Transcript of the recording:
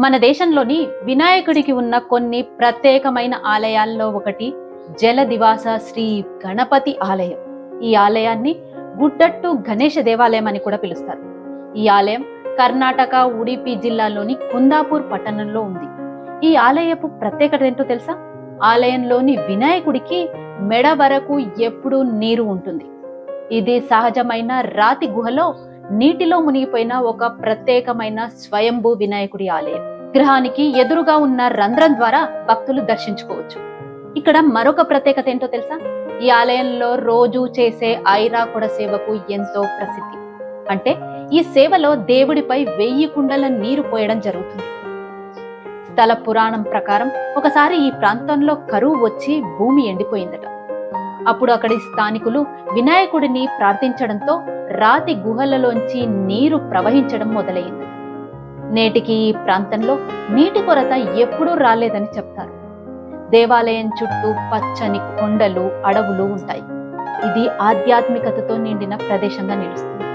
మన దేశంలోని వినాయకుడికి ఉన్న కొన్ని ప్రత్యేకమైన ఆలయాల్లో ఒకటి జల దివాస శ్రీ గణపతి ఆలయం. ఈ ఆలయాన్ని గుడ్డట్టు గణేష దేవాలయం అని కూడా పిలుస్తారు. ఈ ఆలయం కర్ణాటక ఉడిపి జిల్లాలోని కుందాపూర్ పట్టణంలో ఉంది. ఈ ఆలయపు ప్రత్యేకత ఏంటో తెలుసా? ఆలయంలోని వినాయకుడికి మెడ వరకు ఎప్పుడూ నీరు ఉంటుంది. ఇది సహజమైన రాతి గుహలో నీటిలో మునిగిపోయిన ఒక ప్రత్యేకమైన స్వయంభూ వినాయకుడి ఆలయం. గ్రహానికి ఎదురుగా ఉన్న రంధ్రం ద్వారా భక్తులు దర్శించుకోవచ్చు. ఇక్కడ మరొక ప్రత్యేకత ఏంటో తెలుసా? ఈ ఆలయంలో రోజు చేసే ఐరాకుడ సేవకు ఎంతో ప్రసిద్ధి. అంటే ఈ సేవలో దేవుడిపై వెయ్యి కుండల నీరు పోయడం జరుగుతుంది. స్థల పురాణం ప్రకారం ఒకసారి ఈ ప్రాంతంలో కరువు వచ్చి భూమి ఎండిపోయిందట. అప్పుడు అక్కడి స్థానికులు వినాయకుడిని ప్రార్థించడంతో రాతి గుహలలోంచి నీరు ప్రవహించడం మొదలైంది. నేటికి ఈ ప్రాంతంలో నీటి కొరత ఎప్పుడూ రాలేదని చెప్తారు. దేవాలయం చుట్టూ పచ్చని కొండలు అడవులు ఉంటాయి. ఇది ఆధ్యాత్మికతతో నిండిన ప్రదేశంగా నిలుస్తుంది.